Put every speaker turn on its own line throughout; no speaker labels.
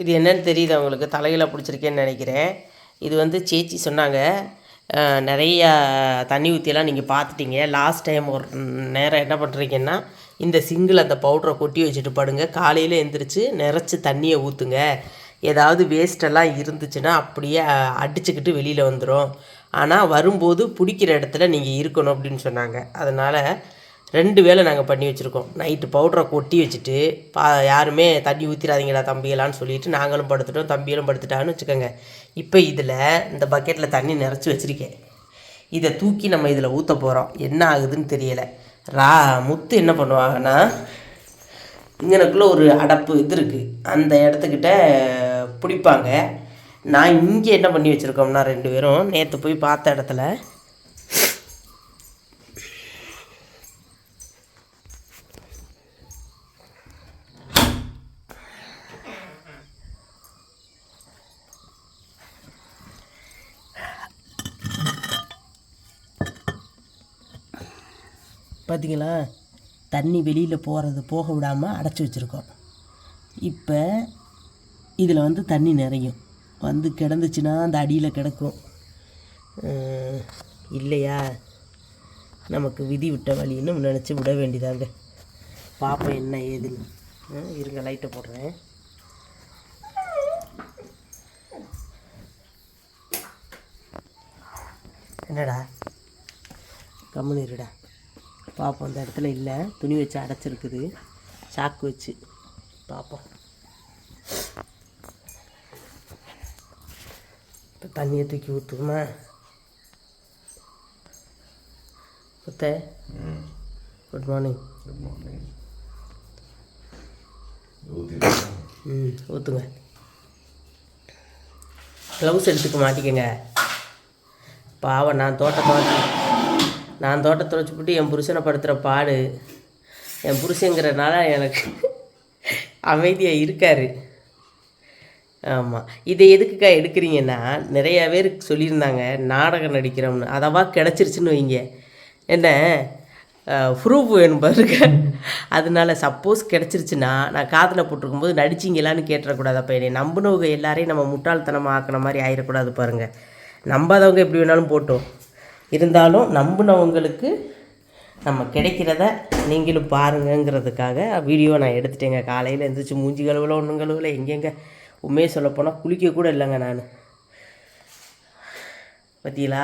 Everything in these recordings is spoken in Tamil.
இது என்னன்னு தெரியுது அவங்களுக்கு தலையில் பிடிச்சிருக்கேன்னு நினைக்கிறேன். இது வந்து சேச்சி சொன்னாங்க. நிறையா தண்ணி ஊற்றியெல்லாம் நீங்கள் பார்த்துட்டீங்க. லாஸ்ட் டைம் ஒரு நேரம் என்ன பண்ணுறீங்கன்னா இந்த சிங்கிள் அந்த பவுடரை கொட்டி வச்சுட்டு படுங்க. காலையில் எழுந்திரிச்சு நிறச்சி தண்ணியை ஊற்றுங்க ஏதாவது வேஸ்டெல்லாம் இருந்துச்சுன்னா அப்படியே அடிச்சுக்கிட்டு வெளியில் வந்துடும் ஆனால் வரும்போது பிடிக்கிற இடத்துல நீங்கள் இருக்கணும் அப்படின்னு சொன்னாங்க. அதனால் ரெண்டு வேளை நாங்கள் பண்ணி வச்சுருக்கோம். நைட்டு பவுடரை கொட்டி வச்சுட்டு பா யாருமே தண்ணி ஊற்றிடாதீங்களா தம்பிகளான்னு சொல்லிட்டு நாங்களும் படுத்துட்டோம். தம்பிகளும் படுத்துட்டான்னு வச்சுக்கோங்க. இப்போ இதில் இந்த பக்கெட்டில் தண்ணி நிறச்சி வச்சுருக்கேன். இதை தூக்கி நம்ம இதில் ஊற்ற போகிறோம் என்ன ஆகுதுன்னு தெரியலை. ரா முத்து என்ன பண்ணுவாங்கன்னா இங்கனக்குள்ளே ஒரு அடப்பு இது இருக்குது அந்த இடத்துக்கிட்ட பிடிப்பாங்க. நான் இங்கே என்ன பண்ணி வச்சுருக்கோம்னா ரெண்டு பேரும் நேற்று போய் பார்த்த இடத்துல பார்த்தீங்களா தண்ணி வெளியில் போகிறது போக விடாமல் அடைச்சி வச்சுருக்கோம். இப்போ இதில் வந்து தண்ணி நிறையும். வந்து கிடந்துச்சுன்னா அந்த அடியில் கிடக்கும். இல்லையா? நமக்கு விதி விட்ட வழின்னு நினச்சி விட வேண்டியதாங்க. பார்ப்போம் என்ன ஏதுன்னு. இருங்க லைட்டை போடுறேன். என்னடா? கம்முன்னு இருடா. பார்ப்போம் அந்த இடத்துல இல்லை. துணி வச்சு அடைச்சிருக்குது. சாக்கு வச்சு. பார்ப்போம் இப்போ தண்ணியை தூக்கி ஊற்றுமா முத்த குட் மார்னிங் ம் ஊற்றுங்க க்ளவுஸ் எடுத்துக்க மாட்டிக்கங்க. பாவம் நான் வச்சு நான் தோட்டத்தை போட்டு என் புருஷனை படுத்துகிற பாடு. என் புருஷங்கிறனால எனக்கு அமைதியாக இருக்கார். ஆமாம் இதை எதுக்குக்கா எடுக்கிறீங்கன்னா நிறையா பேர் சொல்லியிருந்தாங்க நாடகம் நடிக்கிறோம்னு. அதவா கிடச்சிருச்சுன்னு வைங்க. என்ன? ப்ரூஃப் வேணும் பாருங்க. அதனால சப்போஸ் கிடச்சிருச்சுன்னா நான் காதில் போட்டிருக்கும்போது நடிச்சிங்களான்னு கேட்டுறக்கூடாது. அப்போ என்னை நம்பினவங்க எல்லாரையும் நம்ம முட்டாள்தனமாக ஆக்கின மாதிரி ஆயிடக்கூடாது பாருங்கள் நம்பாதவங்க எப்படி வேணாலும் போட்டோம். இருந்தாலும் நம்பினவங்களுக்கு நம்ம கிடைக்கிறத நீங்களும் பாருங்கங்கிறதுக்காக வீடியோ நான் எடுத்துட்டேங்க. காலையில் எழுந்திரிச்சு மூஞ்சி கழுவல ஒன்றும் கழுவல எங்கெங்க? உண்மையை சொல்லப்போனால் குளிக்க கூட இல்லைங்க நான். பார்த்தீங்களா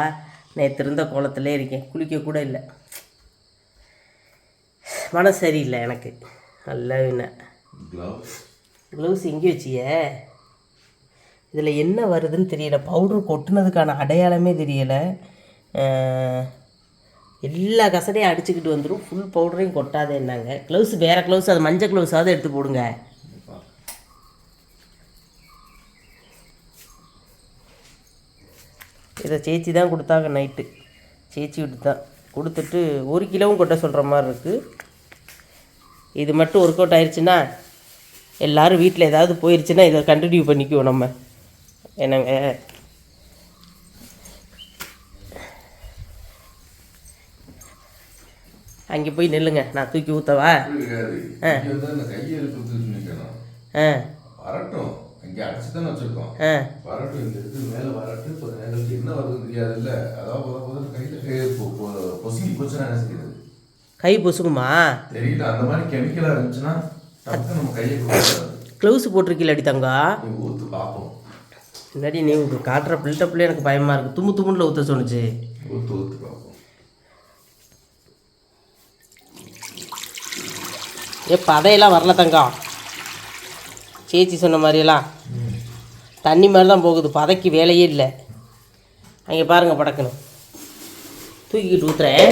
நேற்று இருந்த கோலத்திலே இருக்கேன். குளிக்க கூட இல்லை. மனசு சரியில்லை எனக்கு. நல்ல என்ன
க்ளவுஸ்
எங்கே வச்சிய? இதில் என்ன வருதுன்னு தெரியல. பவுடர் கொட்டுனதுக்கான அடையாளமே தெரியலை. எல்லா கசடையும் அடிச்சுக்கிட்டு வந்துடும் ஃபுல் பவுடரையும் கொட்டாதே என்னங்க. க்ளவுஸ் வேறு க்ளவுஸ் அது மஞ்சள் க்ளவுஸாவது எடுத்து போடுங்க. இதை சேச்சி தான் கொடுத்தாங்க நைட்டு சேச்சி விட்டு தான் கொடுத்துட்டு ஒரு கிலோவும் கொட்ட சொல்கிற மாதிரி இருக்குது இது மட்டும் ஒர்க் அவுட் ஆயிடுச்சுன்னா எல்லோரும் வீட்டில் ஏதாவது போயிடுச்சுன்னா இதை கண்டினியூ பண்ணிக்குவோம் நம்ம. என்னங்க அங்கே போய் நில்லுங்க. நான் தூக்கி ஊற்றவா
நிற்கணும்
ஆ.
வரட்டும். இங்க அடிச்சு தானே வச்சிருக்கோம்.
ஆ.
வரட்டும் இந்த இடத்துக்கு மேல வரட்டும் கொஞ்ச நேரத்துக்கு என்ன வருதுன்னு தெரியாதுல்ல. அதாவது முத முதல்ல கையில பொ- பொசுங்கி போச்சுன்னா என்ன செய்யுது
கை பொசுக்குமா?
தெரியல. அந்த மாதிரி கெமிக்கலா இருந்துச்சுன்னா டக்கு நம்ம கையை
க்ளவுஸ் போட்டிருக்கீல அடி தங்கா?
ஊத்து பார்ப்போம்
முன்னாடி நீ உங்களுக்கு காட்டுற பில்டப்லேயே எனக்கு பயமாக இருக்குது தும்மு தும்முன்னு ஊற்ற சொன்னுச்சு.
ஊத்து ஊத்து
ஏ பதையெல்லாம் வரல தங்கம் சேச்சி சொன்ன மாதிரியெல்லாம். தண்ணி மாதிரி தான் போகுது பதைக்கு வேலையே இல்லை. அங்கே பாருங்கள் படக்கணும் தூக்கிக்கிட்டு ஊற்றுறேன்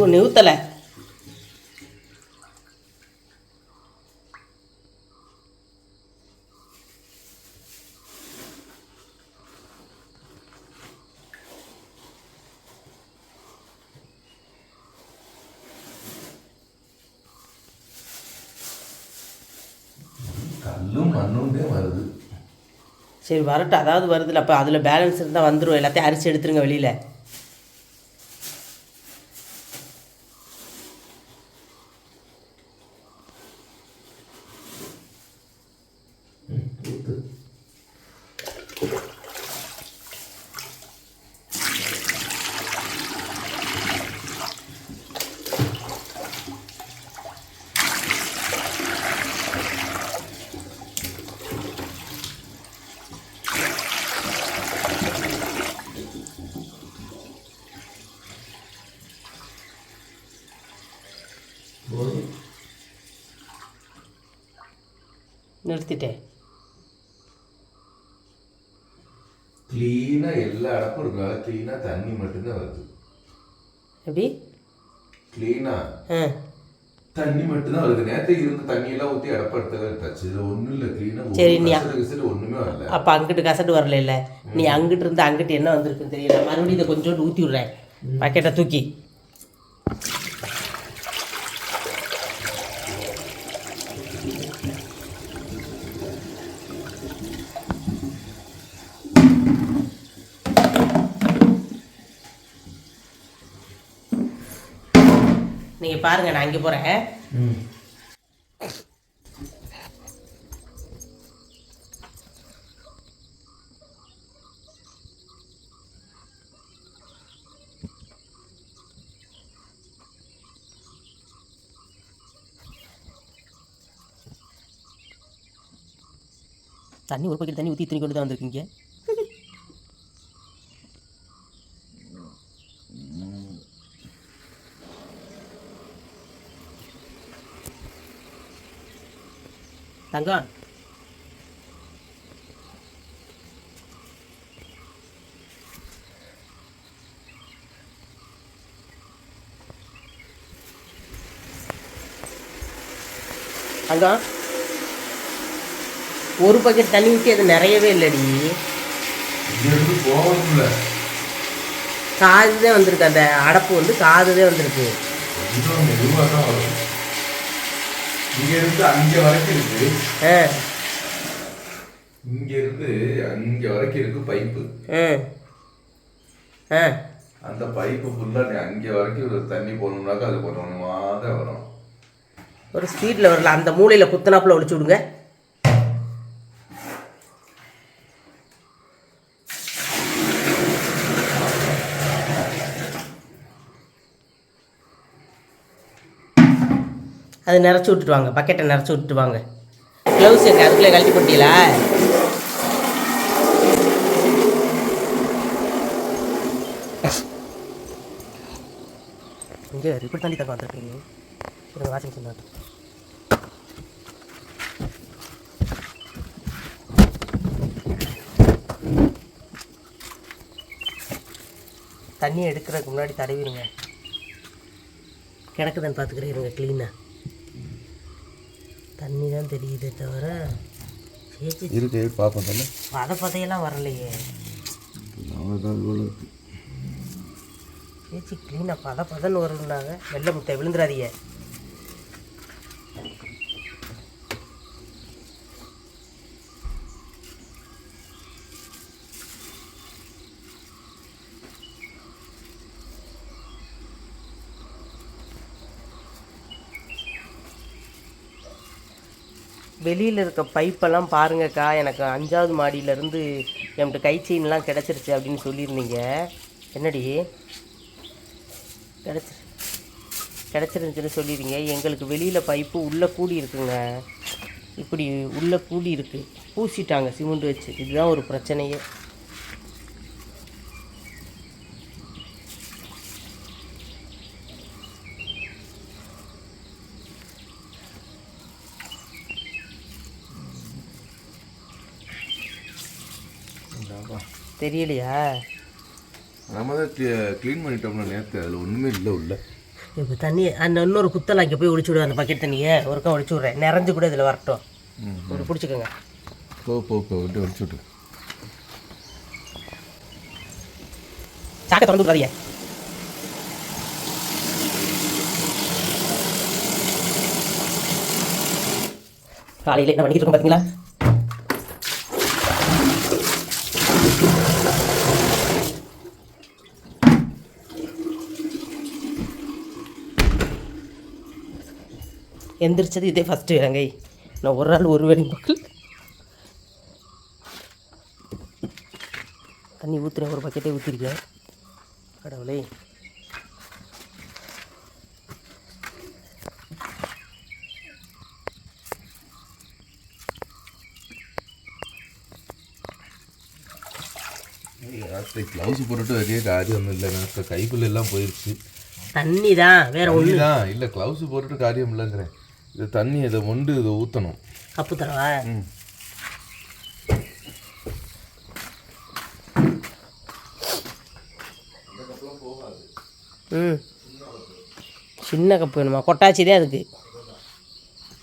ಉಪ್ಪು ನೀವು
சரி வரட்டும். அதாவது வருதுல்ல அப்போ அதில் பேலன்ஸ் இருந்தால் வந்துடும் எல்லாத்தையும் அரிசி எடுத்துருங்க வெளியில. நிறுத்திட்டேன்.
கிளீனா எல்லா அடப்பும் இருக்கனால கிளீனா தண்ணி மட்டும்தான் வருது.
எப்படி?
கிளீனா
ஆ?
தண்ணி மட்டும்தான் வருது. நேரத்துக்கு இருந்த தண்ணி எல்லாம் ஊற்றி அடப்படுத்தவே இருந்துச்சு இதுல ஒண்ணும் இல்லை. கிளீனா
சரி, நீ-
கிசடு ஒண்ணுமே வரல.
அப்போ அங்கிட்டு கசட்டு வரல இல்லை? நீ அங்கிட்டு இருந்து அங்கிட்டு என்ன வந்திருக்குன்னு தெரியல. மறுபடியும் இதை கொஞ்சோண்டு ஊற்றி விட்றேன். பக்கெட்டை தூக்கி. பாருங்கள் நான் அங்கே போகிறேன் தண்ணி ஒரு பக்கெட் தண்ணி ஊற்றி இத்தனை கொண்டு தான் வந்திருக்கீங்க? தங்கம் தங்கம் ஒரு பக்கெட் தண்ணி ஊற்றி அது நிறையவே இல்லைடி. காதுதான் வந்திருக்கு அந்த அடப்பு வந்து காதுதே வந்திருக்கு
கொஞ்சம் மெதுவாக தான் வரும் இங்க இருந்து அங்க வரைக்கும் இருக்கு. இங்க இருந்து அங்க வரைக்கும் இருக்கு பைப்பு. அந்த பைப்பு ஃபுல்லா அங்க வரைக்கும் ஒரு தண்ணி போகணும்னாக்கா அது கொஞ்சம் தான் வரும்.
ஒரு ஸ்பீடில் வரல அந்த மூலையில் குத்தனாப்புல ஒழிச்சு விடுங்க. அது நிறச்சி விட்டுட்டு வாங்க பக்கெட்டை நிறச்சி விட்டுட்டு வாங்க க்ளவுஸ் எங்க அதுக்குள்ளே கழட்டி போட்டீங்களா? இங்கே ரிப்போர்ட் தாண்டி தக்க வந்துருக்கீங்க இருங்க வாஷிங் மிஷின் தண்ணி எடுக்கிறதுக்கு முன்னாடி தடவிடுங்க. கிடக்குதான்னு பார்த்துக்கிறேன் இருங்க க்ளீனாக தெரியுதே தவிர
இருக்கு பார்ப்போம் தானே
பத பதையெல்லாம் வரலையே. சேச்சி க்ளீனாக பத பதன்னு வரணுன்னாங்க வெள்ளை முட்டை விழுந்துடாதீங்க வெளியில் இருக்க பைப்பெல்லாம் பாருங்கக்கா. எனக்கு அஞ்சாவது மாடியிலேருந்து என்கிட்ட கை செயின்லாம் கிடச்சிருச்சு அப்படின்னு சொல்லியிருந்தீங்க. என்னடி? கிடச்சி கிடச்சிருந்துச்சுன்னு சொல்லிடுங்க எங்களுக்கு வெளியில் பைப்பு உள்ளே கூடி இருக்குங்க. இப்படி உள்ளே கூடி இருக்குது பூசிட்டாங்க சிமெண்ட் வச்சு. இதுதான் ஒரு பிரச்சனையே. தெரியலையா?
நம்ம தான் க்ளீன் பண்ணிட்டோம்ல நேற்று அதில் ஒன்றுமே இல்லை உள்ள.
இப்போ தண்ணி அந்த இன்னொரு குத்தலாம் இங்கே போய் ஒழிச்சு விடு அந்த பக்கெட் தண்ணியை. ஒருக்கா ஒழிச்சு விட்றேன் நிறைஞ்சு கூட இதில் வரட்டும். ஒரு பிடிச்சிக்கோங்க
போ போ போ விட்டு வலிச்சு விட்டு
சாக்கை திறந்து விட்றாதீங்க காலையில் என்ன பண்ணிட்டு இருக்கோம் பார்த்தீங்களா எந்திரிச்சது இதே ஃபஸ்ட்டு இலங்கை நான் ஒரு நாள் ஒரு வேலை மக்கள். தண்ணி ஊற்றுறேன் ஒரு பக்கெட்டே ஊற்றிருக்கேன் கடவுளே.
க்ளவுஸ் போட்டுட்டு வெளியே காரியம் ஒன்றும் இல்லை எனக்கு கைக்குள்ள எல்லாம் போயிடுச்சு
தண்ணி தான் வேற ஒன்று
தான் இல்லை க்ளவுஸ் போட்டுட்டு காரியம் இல்லைங்கிறேன் இது தண்ணி இதை மொண்டு இதை ஊற்றணும்
கப்பு தரவா
ம்.
ம். சின்ன கப்பு வேணுமா? கொட்டாச்சி தான் அதுக்கு.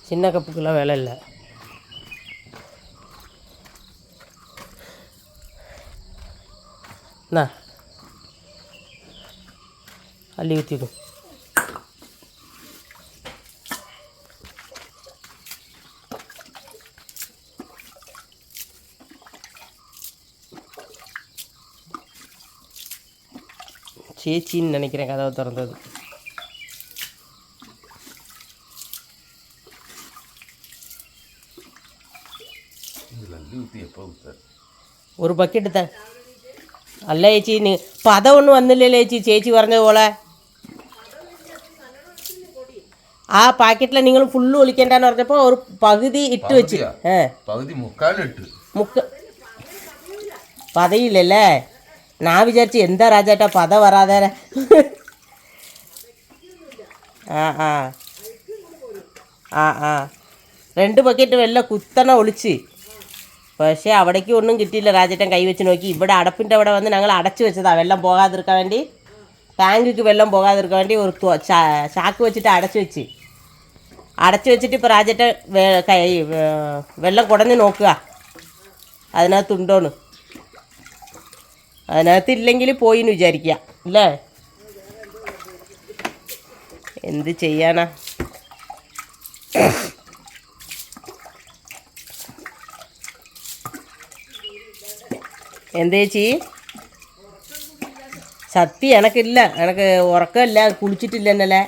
சின்ன கப்புக்கெல்லாம் விலை இல்லை. அள்ளி ஊற்றிடும் சேச்சின்னு நினைக்கிறேன் கதவை திறந்தது
இதில் அள்ளி ஊற்றி எப்போ ஊற்றார்
ഒരു ബക്കറ്റ് താ അല്ല ചേച്ചി നീ പദം ഒന്നും വന്നില്ലല്ലോ ചേച്ചി ചേച്ചി പറഞ്ഞ പോലെ ആ പാക്കറ്റിൽ നിങ്ങൾ ഫുള്ള് ഒളിക്കണ്ടെന്ന് പറഞ്ഞപ്പോൾ ഒരു പകുതി ഇട്ട് വെച്ച്
പകുതിയാ?
ഏ
പകുതി മുക്കാലിട്ട്
മുക്ക പതയില്ലല്ലേ ഞാൻ വിചാരിച്ചു എന്താ രാജേട്ടാ പത വരാതെ ആ ആ. ആ ആ. രണ്ട് ബക്കറ്റ് വെള്ളം കുത്തണ ഒളിച്ച്. പക്ഷേ അവിടേക്ക് ഒന്നും കിട്ടിയില്ല രാജേട്ടൻ കൈവച്ച് നോക്കി. ഇവിടെ അടപ്പിന്റെ അവിടെ വന്ന് ഞങ്ങൾ അടച്ചു വെച്ചതാ. വെള്ളം പോകാതിരിക്കാൻ വേണ്ടി. ടാങ്കിക്ക് വെള്ളം പോകാതിരിക്കാൻ വേണ്ടി ഒരു ചാക്ക് വെച്ചിട്ട് അടച്ചു വെച്ച്. അടച്ചു വെച്ചിട്ട് ഇപ്പോൾ രാജേട്ടൻ വെള്ളം കുടഞ്ഞ് നോക്കുക. അതിനകത്തുണ്ടോന്ന് അതിനകത്ത് ഇല്ലെങ്കിൽ പോയിന്ന് വിചാരിക്കുക അല്ലേ? എന്ത് ചെയ്യാനാ? എന്ത് ചേച്ചി? സത്യം എനക്കില്ല. എനക്ക് ഉറക്കമില്ല കുളിച്ചിട്ടില്ല എന്നല്ലേ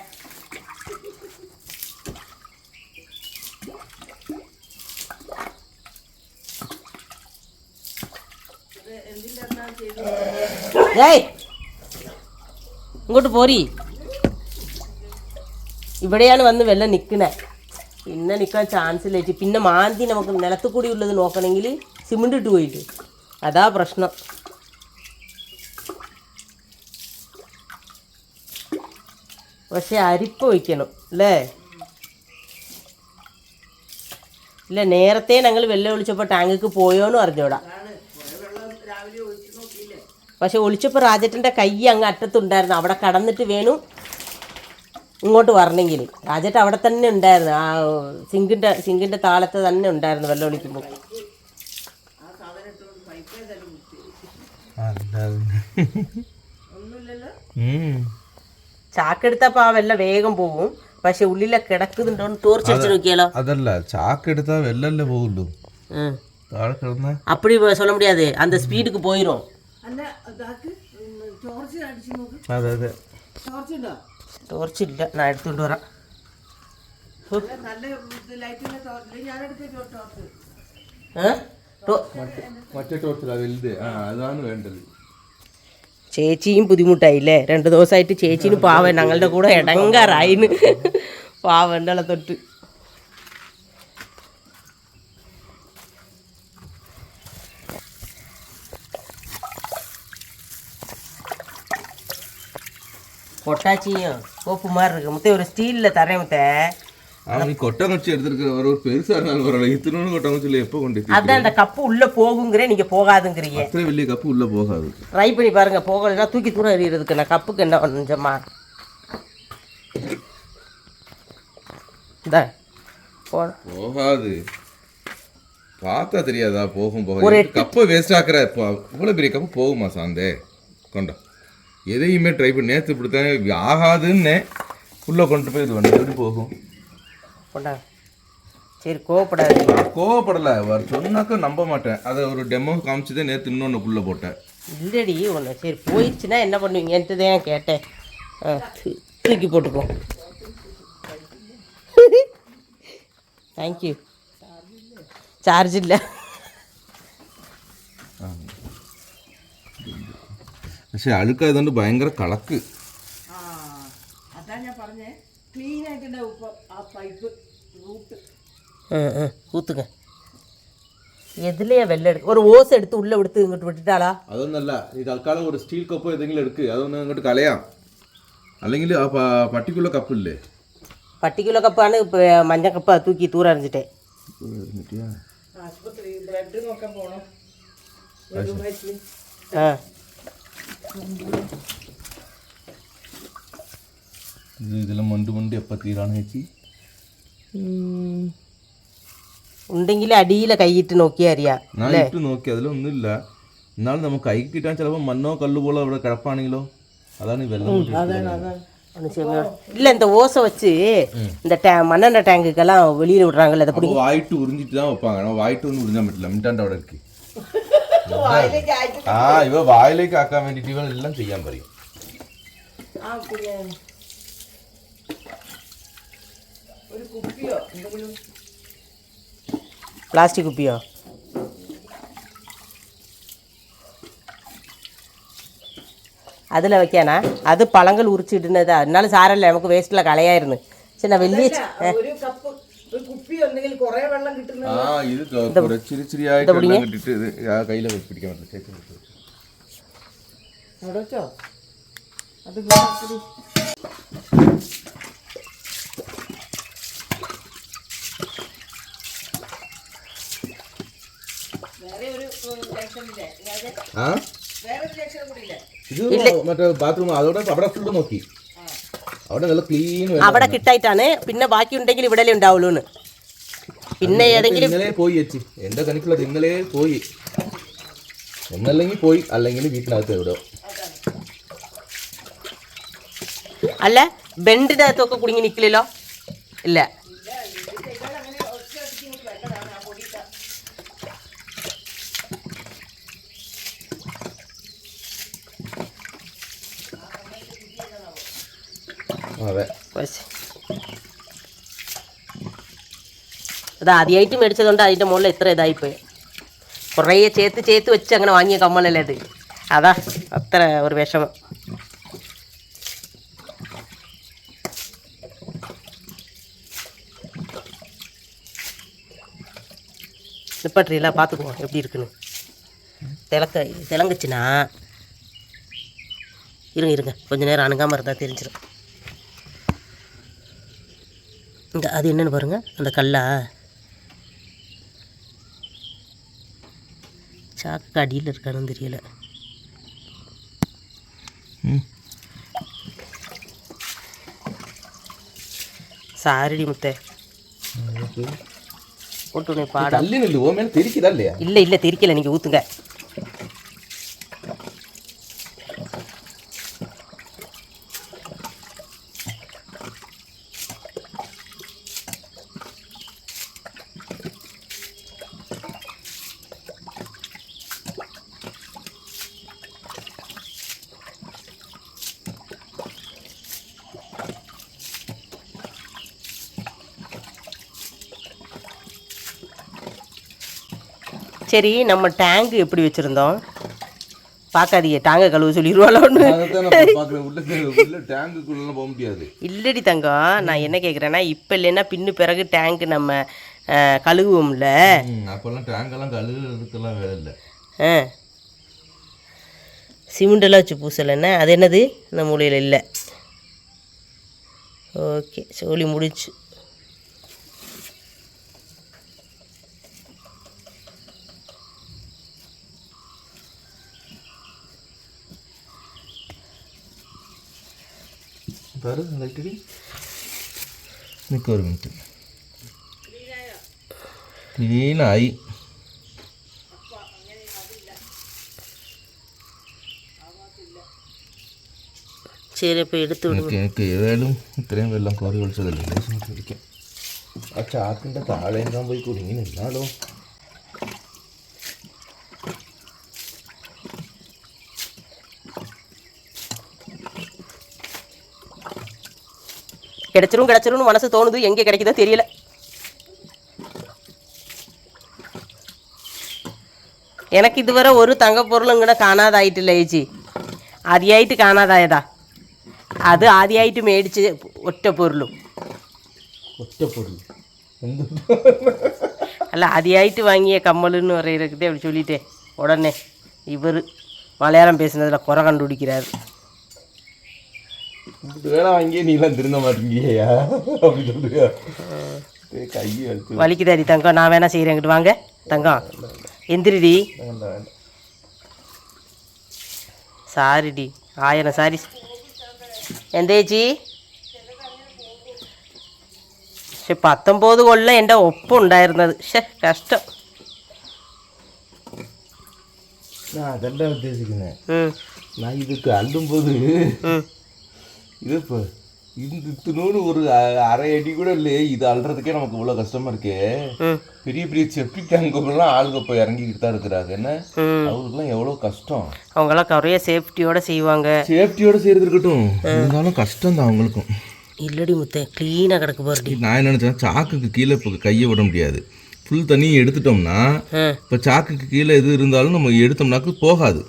ഏയ്. ഇങ്ങോട്ട് പോരി. ഇവിടെയാണ് വന്ന് വെള്ളം നിൽക്കണേ പിന്നെ നിൽക്കാൻ ചാൻസ് ഇല്ല ചേച്ചി. പിന്നെ മാന്തി നമുക്ക് നിലത്ത് കൂടി ഉള്ളത് നോക്കണമെങ്കിൽ സിമെന്റ് ഇട്ട് പോയിട്ട്. അതാ പ്രശ്നം. പക്ഷെ അരിപ്പ് വയ്ക്കണം അല്ലേ? ഇല്ല നേരത്തെ ഞങ്ങൾ വെള്ളം ഒളിച്ചപ്പോൾ ടാങ്കിക്ക് പോയോന്ന് അറിഞ്ഞൂടാ. പക്ഷെ ഒളിച്ചപ്പോൾ രാജേട്ടൻ്റെ കൈ അങ്ങ് അറ്റത്തുണ്ടായിരുന്നു അവിടെ കടന്നിട്ട് വേണു ഇങ്ങോട്ട് വരണമെങ്കിൽ രാജേട്ടൻ അവിടെ തന്നെ ഉണ്ടായിരുന്നു ആ സിങ്കിൻ്റെ സിങ്കിൻ്റെ താളത്ത് തന്നെ ഉണ്ടായിരുന്നു വെള്ളം ഒളിക്കുമ്പോൾ ചാക്കെടുത്തപ്പോൾ ആ വെള്ളം വേഗം പോകും പക്ഷെ ഉള്ളിലെ കിടക്കുന്നുണ്ടോന്ന് തോർച്ചടിച്ച് നോക്കിയാലോ
അതല്ല ചാക്കെടുത്താ വെല്ലല്ലേ പോകുള്ളൂ
ம்
താഴെ കിടന്ന
அப்படி வ- சொல்ல முடியாது அந்த ஸ்பீடுக்கு போயிடும் അല്ല ടോർച്ച് നോക്ക്.
അതെ അതെ.
ടോർച്ച് ഉണ്ടോ? ഇല്ല. ഞാൻ എടുത്തുകൊണ്ട് വരാം.
നല്ല ടോർച്ച് ഞാൻ ടോർച്ച്. അതാണ്
ചേച്ചിയും ബുദ്ധിമുട്ടായില്ലേ? രണ്ട് ദിവസമായിട്ട് ചേച്ചിന് പാവൻ ഞങ്ങളുടെ കൂടെ ഇടങ്കറായിന് പാവണ്ടള തൊട്ട്. பொட்டாச்சியும் சோப்பு மாதிரி இருக்கு. முத்தே ஒரு ஸ்டீலில் தரேன் முத்தே.
அவன் கொட்டங்குச்சி எடுத்திருக்கிற ஒரு பெருசா இருந்தாலும் பரவாயில்ல. இத்தனோடு கொட்டங்குச்சியில் எப்போ கொண்டு
அதான் அந்த கப்பு உள்ளே போகுங்கிறேன் நீங்கள் போகாதுங்கிறீங்க.
அத்தனை வெளிய கப்பு உள்ள போகாது.
ட்ரை பண்ணி பாருங்க போகலைன்னா தூக்கி தூரம் எறிகிறதுக்கு நான் கப்புக்கு என்ன கொஞ்சமா இந்த போ.
போகாது. பார்த்தா தெரியாதா? போகும் போகும். கப்பை வேஸ்ட் ஆக்குற? இப்போ இவ்வளோ பெரிய கப்பு போகுமா சாந்தே? கொண்டா. எதையுமே ட்ரை பண்ணி நேற்று இப்படித்தானே ஆகாதுன்னு உள்ளே கொண்டு போய் இது பண்ண எப்படி போகும்?
கொண்டா. சரி கோவப்படாது
கோவப்படலை அவர் சொன்னாக்கா நம்ப மாட்டேன். அதை ஒரு டெமோ காமிச்சு தான் நேற்று இன்னொன்று உள்ளே போட்டேன்.
இல்லடி ஒன்று சரி போயிடுச்சுன்னா என்ன பண்ணுவீங்கன்ட்டு தான் கேட்டேன். தூக்கி போட்டுக்குவோம் தேங்க்யூ சார்ஜ் இல்லை.
പക്ഷെ അഴുക്കായതുകൊണ്ട് ഭയങ്കര കളക്ക്.
അതാ
കൂത്തുക എതിലെയാ വെള്ളം ഒരു ഓസ് എടുത്ത് ഉള്ള എടുത്ത് ഇങ്ങോട്ട് വിട്ടിട്ടാളാ
അതൊന്നല്ല ഈ തൽക്കാലം ഒരു സ്റ്റീൽ കപ്പ് ഏതെങ്കിലും എടുക്കുക അതൊന്ന് ഇങ്ങോട്ട് കലയാം. അല്ലെങ്കിൽ ആ പട്ടിക്കുള്ള കപ്പില്ലേ
പട്ടിക്കുള്ള കപ്പാണ് മഞ്ഞ കപ്പ് തൂക്കി തൂററിഞ്ഞിട്ടേ
ആശുപത്രി ബ്ലഡ് നോക്കാൻ പോണം. ആ. വയസ്സിൽ
ஆ
ഇത് ഇതെല്ലാം മണ്ട് മണ്ട് എപ്പോൾ തീരാണ് ചേച്ചി
ഉണ്ടെങ്കിൽ അടിയിലെ കൈയിട്ട് നോക്കിയാൽ അറിയാം
ഞാൻ ഇട്ട് നോക്കി അതിലൊന്നുമില്ല എന്നാലും നമുക്ക് കൈ കിട്ടാൻ ചിലപ്പോൾ മണ്ണോ കല്ല് പോലോ അവിടെ കിടപ്പാണെങ്കിലോ അതാണ് ഈ വെള്ളം കൊണ്ട് ഇരിക്കുന്നത്.
ஒன்று செய்யுங்க இல்லை இந்த ஓசை வச்சு இந்த டே மண்ணெண்ணெய் டேங்குக்கெல்லாம் வெளியில் விடுறாங்கல்ல அதை
അപ്പോൾ വായിട്ട് ഉറിഞ്ഞിട്ട് தான் வைப்பாங்க ஆனால் വായിട്ട് ഒന്നും ഉറിഞ്ഞാൻ പറ്റില്ല മിണ്ടാണ്ട് അവിടെ ഇരിക്കും
വായിലേക്ക് ആയിട്ട്
ആ ഇവ വായിലേക്ക് ആക്കാൻ വേണ്ടിട്ട് ഇവൻ എല്ലാം ചെയ്യാൻ പറയും.
പ്ലാസ്റ്റിക് കുപ്പിയോ?
அதில் வைக்கானா அது பழங்கள் உரிச்சிட்டுனதா அதனால சாரல்ல நமக்கு வேஸ்ட்டில் கலையாயிருந்து சரி
நான் வெளியே കുപ്പി കുറേ വെള്ളം
ആ ഇത്
അവിടെ വെച്ചോ? അത്
മറ്റേ ബാത്റൂം അതോടെ അവിടെ ഫുഡ് നോക്കി. അവിടെ നല്ല ക്ലീൻ
അവിടെ കിട്ടായിട്ടാണ്. പിന്നെ ബാക്കി ഉണ്ടെങ്കിൽ ഇവിടെ ഉണ്ടാവുള്ളൂന്ന്. പിന്നെ ഏതെങ്കിലും
ഇന്നലെ പോയി ചേച്ചി. എന്റെ കണിക്കുള്ളത് ഇന്നലെ പോയി. ഒന്നല്ലെങ്കിൽ പോയി. അല്ലെങ്കിൽ വീട്ടിനകത്ത് എവിടെ.
അല്ല ബെൻഡിനകത്തൊക്കെ കുടുങ്ങി നിൽക്കില്ലല്ലോ ഇല്ല. കുറച്ച് അത് ആദ്യമായിട്ട് മേടിച്ചതുകൊണ്ട് അതിൻ്റെ മുകളിൽ ഇത്ര ഇതായിപ്പോയി കുറേ ചേത്ത് ചേത്ത് വെച്ച് അങ്ങനെ വാങ്ങിയ കമ്മലല്ലേ അത് അതാ അത്ര ഒരു വിഷമം நிப்பாட்டுறீங்களா பார்த்துக்குவோம் எப்படி இருக்குன்னு திலக்க திலங்குச்சுன்னா இருங்க இருங்க கொஞ்ச நேரம் அணுகாமல் இருந்தால் தெரிஞ்சிடும் இந்த அது என்னென்னு பாருங்கள் அந்த கல்லா. சாக்கு அடியில் இருக்கான்னு தெரியலை. சாரிடி முத்தே. போட்டு
பாடா.
இல்லை இல்லை தெரிக்கல நீங்கள் ஊற்றுங்க சரி நம்ம டேங்க் எப்படி வச்சுருந்தோம்? பார்க்காதீங்க டேங்கை கழுவு சொல்லிடுவாளோ
டேங்குக்குள்ளே போக முடியாது.
இல்லடி தங்கம் நான் என்ன கேட்குறேன்னா இப்போ இல்லைன்னா பின்னு பிறகு டேங்க் நம்ம கழுவுவோம்ல.
அப்போல்லாம் டேங்கெல்லாம் கழுவுறதுக்கெல்லாம் வேலை இல்லை.
ஆ சிமெண்டெல்லாம் வச்சு பூசலைன்னா அது என்னது? இந்த மூலையில் இல்லை. ஓகே சொல்லி முடிச்சு
സാറ് നന്നായിട്ട് നിൽക്കുക ഒരു മിനിറ്റ് ക്ലീനായി എടുത്ത് ഏതായാലും ഇത്രയും വെള്ളം കോരി ഒളിച്ചതല്ലേ ആ ചാക്കിന്റെ താഴെ പോയി കുടുങ്ങി നിന്നാലോ?
கிடைச்சிரும் கிடைச்சிரும்னு மனசு தோணுது எங்கே கிடைக்குதோ தெரியல எனக்கு இதுவரை ஒரு தங்க பொருளும் கூட കാണാതായിട്ടില്ല ചേച്ചി. ആദ്യമായിട്ട് കാണാതായതാ. അത് ആദ്യമായിട്ട് മേടിച്ച് ഒറ്റ പൊരുളും. അല്ല ആദ്യമായിട്ട് വാങ്ങിയ കമ്മലെന്ന് പറയുന്നത് അവിടെ ചൊല്ലിട്ടേ ഉടനെ ഇവർ മലയാളം പേசுனதில் குறை கண்டுபிடிக்கிறார்
இப்படி வேலை வாங்கியே நீலாம் திருந்த மாட்டேங்கியா அப்படி சொல்றியா கை அழுத்து
வலிக்குதாடி தங்கம் நான் வேணா செய்கிறேன் இங்கிட்டு வாங்க தங்கம் எந்திரிடி
வேண்டாம் வேண்டாம்
സാരിടി ആയിരം സാരി എന്തേച്ചി പക്ഷെ പത്തൊമ്പത് കൊല്ലം എൻ്റെ ഒപ്പം ഉണ്ടായിരുന്നത് പക്ഷെ കഷ്ടം
நான் அதெல்லாம் உத்தேசிக்கிறேன்
ഉം,
நான் இதுக்கு அள்ளும்போது
ഉം.
இது இப்போ இந்த இத்தினோடு ஒரு அரை அடி கூட இல்லையே இது அள்ளுறதுக்கே நமக்கு இவ்வளோ கஷ்டமா இருக்கே. பெரிய பெரிய செப்பி டேங்குலாம் ஆளுங்க போய் இறங்கிக்கிட்டு தான் இருக்கிறாங்க. என்ன. அவங்களுக்குலாம் எவ்வளோ கஷ்டம்?
அவங்கெல்லாம் நிறைய சேஃப்டியோட செய்வாங்க.
சேஃப்டியோட செய்யறது இருக்கட்டும். இருந்தாலும் கஷ்டம் தான் அவங்களுக்கும்.
இல்லடி முத்தே க்ளீனாக கிடக்கு பாருடி.
நான் என்ன நினச்சேன் சாக்குக்கு கீழே இப்போ கையை விட முடியாது. ஃபுல் தண்ணியை எடுத்துட்டோம்னா இப்போ சாக்குக்கு கீழே எது இருந்தாலும் நம்ம எடுத்தோம்னாக்கு போகாது.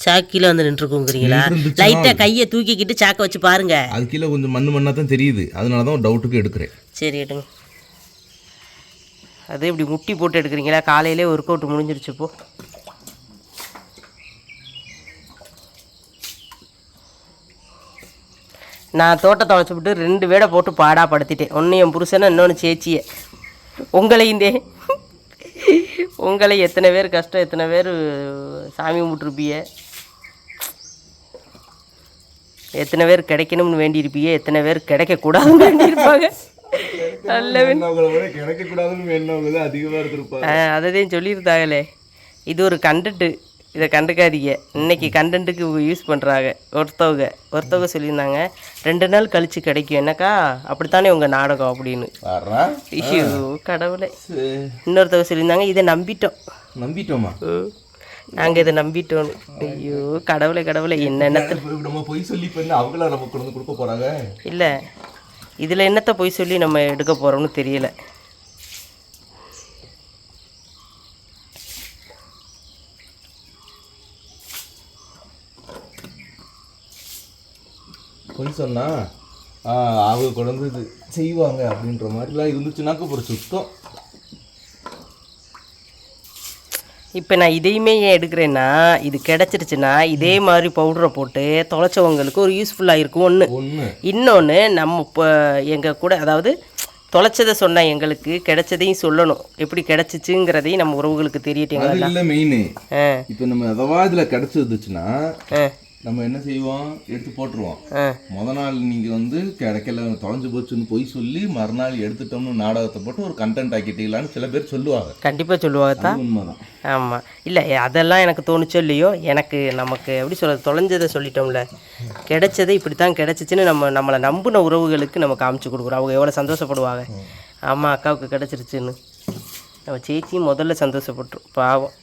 சாக்கில வந்து நின்றுருக்குங்கிறீங்களா?
நின்றுருந்துச்சுன்னா-
லைட்டாக கையை தூக்கிக்கிட்டு சாக்கை வச்சு பாருங்க.
அது கீழே கொஞ்சம் மண்ணு மண்ணாக தான் தெரியுது. அதனால தான் டவுட்டுக்கு எடுக்கிறேன்.
சரி எடுங்க. அது இப்படி முட்டி போட்டு எடுக்கிறீங்களா? காலையிலே ஒர்க் அவுட் முடிஞ்சிருச்சு இப்போ நான் தோட்டத்தை வச்சுவிட்டு ரெண்டு வேடை போட்டு பாடா படுத்திட்டேன். ஒன்று என் புருஷனை இன்னொன்று சேச்சியை. உங்களையும் உங்களை எத்தனை பேர் கஷ்டம் எத்தனை பேர் சாமி கும்பிட்டுருப்பீங்க? எத்தனை பேர் கிடைக்கணும்னு வேண்டியிருப்பீங்க எத்தனை பேர் கிடைக்கக்கூடாதுன்னு வேண்டியிருப்பாங்க.
கிடைக்கக்கூடாதுன்னு தான் அதிகமாக இருந்திருப்பாங்க.
அதையும் சொல்லியிருந்தாங்களே. இது ஒரு கண்டென்ட்டு இதை கண்டுக்காதீங்க. இன்னைக்கு கண்டென்ட்டுக்கு யூஸ் பண்ணுறாங்க ஒருத்தவங்க ஒருத்தவங்க சொல்லியிருந்தாங்க ரெண்டு நாள் கழிச்சு கிடைக்கும். என்னக்கா? அப்படித்தானே உங்கள் நாடகம்? அப்படின்னு. ஐயோ கடவுளே. இன்னொருத்தவங்க சொல்லியிருந்தாங்க இதை நம்பிட்டோம்.
நம்பிட்டோமா?
நாங்கள் இதை நம்பிட்டோம். ஐயோ கடவுளே கடவுளே
நம்ம பொய் சொல்லி அவங்களா வந்து கொடுக்க போறாங்க?
இல்லை இதில் என்னத்தை போய் சொல்லி நம்ம எடுக்க போகிறோம்னு தெரியல.
பொய் சொன்னா ஆ, அவங்க கொண்டு வந்து இது செய்வாங்க அப்படின்ற மாதிரிலாம் இருந்துச்சுனாக்க ஒரு சுத்தம்.
இப்போ நான் இதையுமே ஏன் எடுக்கிறேன்னா இது கிடச்சிருச்சுன்னா இதே மாதிரி பவுடரை போட்டு தொலைச்சவங்களுக்கு ஒரு யூஸ்ஃபுல்லாக இருக்கும் ஒன்று இன்னொன்று நம்ம இப்போ எங்கள் கூட அதாவது தொலைச்சதை சொன்ன எங்களுக்கு கிடைச்சதையும் சொல்லணும். எப்படி கிடைச்சிச்சுங்கிறதையும் நம்ம உறவுகளுக்கு தெரியட்டுங்களா?
இல்லை மெயின் இப்போ நம்ம எதவா இதில் கிடச்சிருந்துச்சுன்னா நம்ம என்ன செய்வோம்? எடுத்து போட்டுருவோம். முத நாள் நீங்கள் வந்து கிடைக்கல தொலைஞ்சு போச்சுன்னு பொய் சொல்லி மறுநாள் எடுத்துட்டோம்னு நாடகத்தை போட்டு ஒரு கண்டென்ட் ஆக்கிட்டீங்களான்னு சில பேர் சொல்லுவாங்க.
கண்டிப்பாக சொல்லுவாங்க தான்.
உண்மைதான்.
ஆமாம் இல்லை அதெல்லாம் எனக்கு தோணுச்சோ இல்லையோ எனக்கு நமக்கு எப்படி சொல்கிறது தொலைஞ்சதை சொல்லிட்டோம்ல. கிடைச்சது இப்படி தான் கிடச்சிச்சின்னு நம்ம நம்மளை நம்பின உறவுகளுக்கு நம்ம காமிச்சு கொடுக்குறோம். அவங்க எவ்வளோ சந்தோஷப்படுவாங்க. ஆமாம் அக்காவுக்கு கிடச்சிருச்சுன்னு. நம்ம சேச்சியும் முதல்ல சந்தோஷப்பட்டுரும். பாவம்.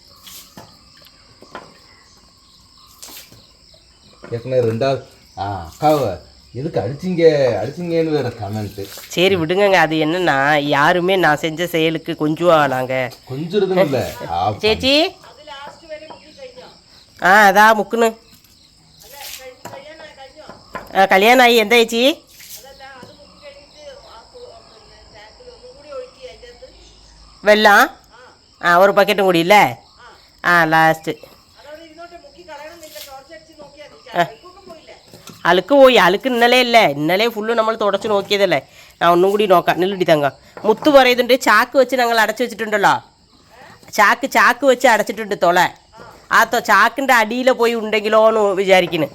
ஏற்கனவே ரெண்டாவது. அக்காவை எதுக்கு அடிச்சிங்க? அடிச்சிங்கன்னு வேற கமெண்ட்டு
சரி விடுங்கங்க. அது என்னன்னா யாருமே நான் செஞ்ச செயலுக்கு கொஞ்சுவானாங்க
கொஞ்சம்
சேச்சி. ஆ அதான் முக்குன்னு. கல்யாணம் ஆகி எந்த ஆயிடுச்சு வெள்ளம். ஆ ஒரு பக்கெட்டும் குடியில? ஆ லாஸ்ட்டு അലുക്ക് പോയി അലുക്ക് ഇന്നലെ അല്ലേ ഇന്നലെ ഫുള്ള് നമ്മൾ തുടച്ച് നോക്കിയതല്ലേ ഞാൻ ഒന്നും കൂടി നോക്കാം നെല്ലിടി തങ്ക മുത്ത് പറയുന്നുണ്ട് ചാക്ക് വെച്ച് ഞങ്ങൾ അടച്ചു വെച്ചിട്ടുണ്ടല്ലോ ചാക്ക് ചാക്ക് വെച്ച് അടച്ചിട്ടുണ്ട് തൊള ആ തൊ ചാക്കിൻ്റെ അടിയിൽ പോയി ഉണ്ടെങ്കിലോ എന്ന് വിചാരിക്കുന്നു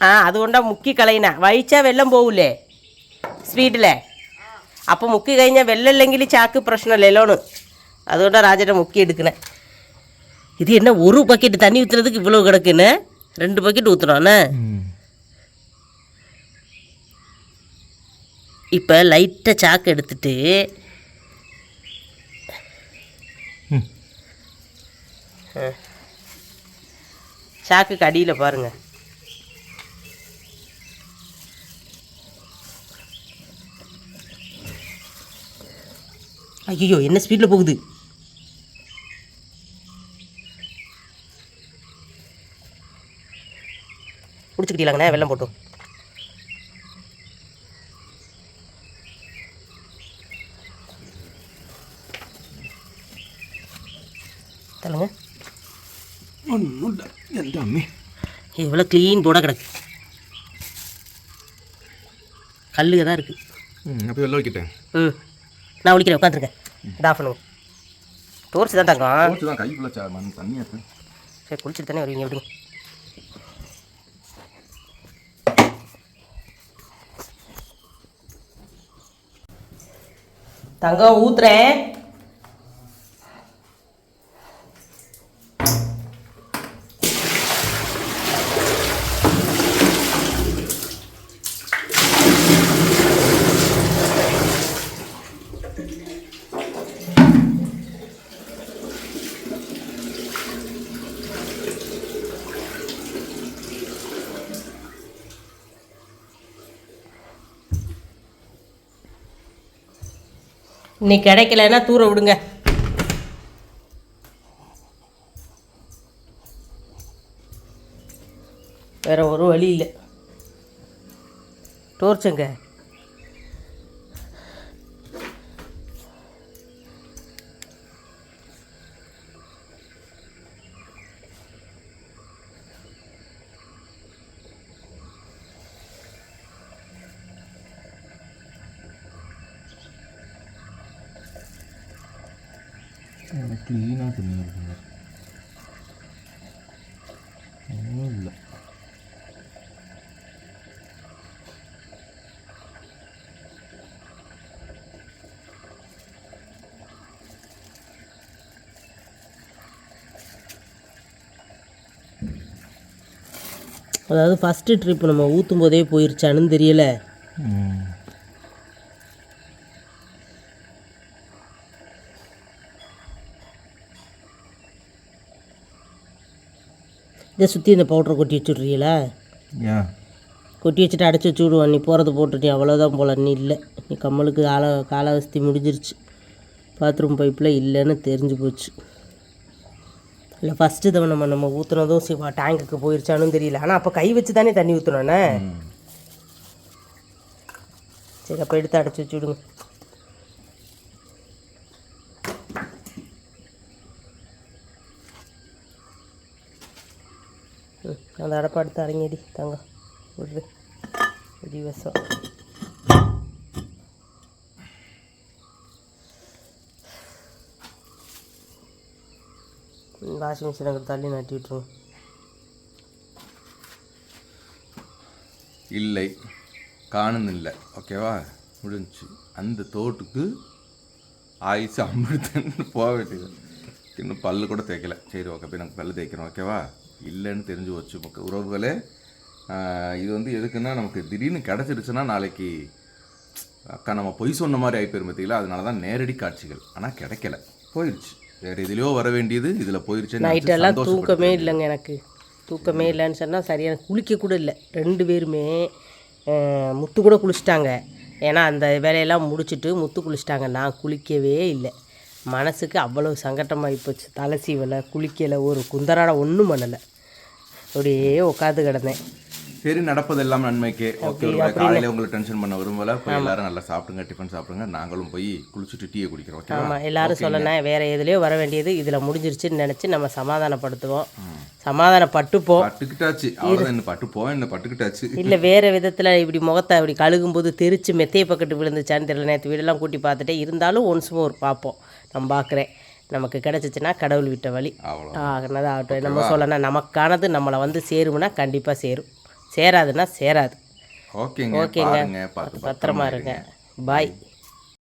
ആ അതുകൊണ്ടാണ് മുക്കി കളയുന്ന വഴിച്ചാൽ വെള്ളം പോവില്ലേ സ്പീഡിലേ അപ്പോൾ മുക്കി കഴിഞ്ഞാൽ വെള്ളം ഇല്ലെങ്കിൽ ചാക്ക് പ്രശ്നമില്ലല്ലോന്ന് അതുകൊണ്ടാണ് രാജനെ മുക്കി എടുക്കണേ இது என்ன ஒரு பக்கெட் தண்ணி ஊற்றுறதுக்கு இவ்வளோ கிடக்குன்னு ரெண்டு பக்கெட் ஊற்றுறோண்ணே இப்போ லைட்டாக சாக்கு எடுத்துட்டு. சாக்குக்கு அடியில் பாருங்க. ஐயோ என்ன ஸ்பீடில் போகுது? குடிச்சுக்கிட்டீங்களாங்கண்ணே வெள்ளம் போட்டு. தள்ளுங்க. இவ்வளோ க்ளீன் போட கிடக்கு. கல்லுக தான் இருக்குது
ம் அப்போ வெளில வைக்கிட்டேன்
ம். நான் ஒழிக்கிறேன் உட்காந்துருக்கேன் இது ஆஃப் பண்ணுங்க. டோர்ஸ் தான்
இருக்கு.
சரி குளிச்சுட்டு தானே வருவீங்க விடுங்க தங்கம் ஊத்துறேன். இன்னைக்கு கிடைக்கலன்னா தூர விடுங்க. வேற ஒரு வழி இல்லை. டோர்ச்சுங்க
க்ளீனாக தண்ணி இருக்குங்க. ஒன்றும் இல்லை.
அதாவது ஃபஸ்ட்டு ட்ரிப் நம்ம ஊற்றும் போதே போயிருச்சான்னு தெரியலை
ம்
இதை சுற்றி இந்த பவுடரை கொட்டி வச்சுட்றீங்களா? கொட்டி வச்சுட்டு அடைச்சி வச்சு விடுவான் நீ போகிறத போட்டுட்டு அவ்வளோதான் போல. நீ இல்லை. நீ கம்மலுக்கு கால காலாவஸ்தி முடிஞ்சிருச்சு. பாத்ரூம் பைப்பில் இல்லைன்னு தெரிஞ்சு போச்சு. இல்லை ஃபஸ்ட்டு தவணை நம்ம நம்ம ஊற்றுனதும் சிவா டேங்குக்கு போயிருச்சானும் தெரியல. ஆனால் அப்போ கை வச்சு தானே தண்ணி ஊற்றுனோண்ணே சரி அப்போ எடுத்து அடைச்சி வச்சு விடுங்க അതവിടെ പടുത്ത് ഇറങ്ങിയടി തങ്ക ഒരു ദിവസം. വാഷിംഗ് മെഷീൻ അങ്ങനെ തല്ലി നാട്ടി
വിട്ടു ഇല്ല. കാണുന്നില്ല. ഓക്കേവാ മുടിച്ചു അത് തോട്ടുക്ക് ആയിച്ച് അമ്പഴത്തേക്ക് പോവാ വേണ്ടി ഇന്ന് പല്ല് കൂടെ തേക്കല ശരി ഓക്കെ പിന്നെ പല്ല് തേക്കണം. ഓക്കേവാ இல்லைன்னு தெரிஞ்சு வச்சு நமக்கு உறவுகளே. இது வந்து எதுக்குன்னா நமக்கு திடீர்னு கிடச்சிருச்சுன்னா நாளைக்கு அக்கா நம்ம பொய் சொன்ன மாதிரி ஆகிப்போயிரும் பார்த்தீங்களா அதனால தான் நேரடி காட்சிகள். ஆனால் கிடைக்கல. போயிடுச்சு வேறு எதுலையோ வர வேண்டியது இதில் நினைச்சு
நைட்டெல்லாம் தூக்கமே. இல்லைங்க எனக்கு. தூக்கமே இல்லைன்னு சொன்னால் சரியான குளிக்க கூட இல்லை. ரெண்டு பேருமே முத்து கூட குளிச்சிட்டாங்க. ஏன்னா அந்த வேலையெல்லாம் முடிச்சுட்டு முத்து குளிச்சிட்டாங்க. நான் குளிக்கவே இல்லை. மனசுக்கு அவ்வளோ சங்கட்டமாகி போச்சு. தலை சீவலை குளிக்கலை ஒரு குந்தராட ஒன்றும் பண்ணலை. அப்படியே உட்காந்து கிடந்தேன்.
சரி நடப்பதெல்லாம் நன்மைக்கே. ஓகே ஒரு காலையில உங்களை டென்ஷன் பண்ண விரும்பல. போய் எல்லாரும் நல்லா சாப்பிடுங்க டிஃபன் சாப்பிடுங்க. நாங்களும் போய் குளிச்சுட்டு டீயை குடிக்கிறோம்
ஆமாம் எல்லாரும் சொல்லணும் வேறு எதுலேயோ வர வேண்டியது இதில் முடிஞ்சிருச்சுன்னு நினச்சி நம்ம சமாதானப்படுத்துவோம். சமாதானப்பட்டுப்போம்.
பட்டுக்கிட்டாச்சு. அவ்வளோதான் என்ன பட்டு போவேன் என்ன பட்டுக்கிட்டாச்சு.
இல்லை வேறு விதத்தில் இப்படி முகத்தை அப்படி கழுகும்போது தெரிச்சு மெத்தையை பக்கத்து விழுந்துச்சான்னு தெரியல. நேற்று வீடெல்லாம் கூட்டி பார்த்துட்டே இருந்தாலும் ஒன்ஸ் மோர் பார்ப்போம். நான் பார்க்குறேன் நமக்கு கிடச்சிச்சின்னா கடவுள் விட்ட வழி. ஆகினது ஆகட்டும். நம்ம சொல்லணும் நமக்கானது நம்மளை வந்து சேரும்னா கண்டிப்பாக சேரும். சேராதுன்னா சேராது.
ஓகேங்க. பார்த்து
பத்திரமா இருங்க. பாய்.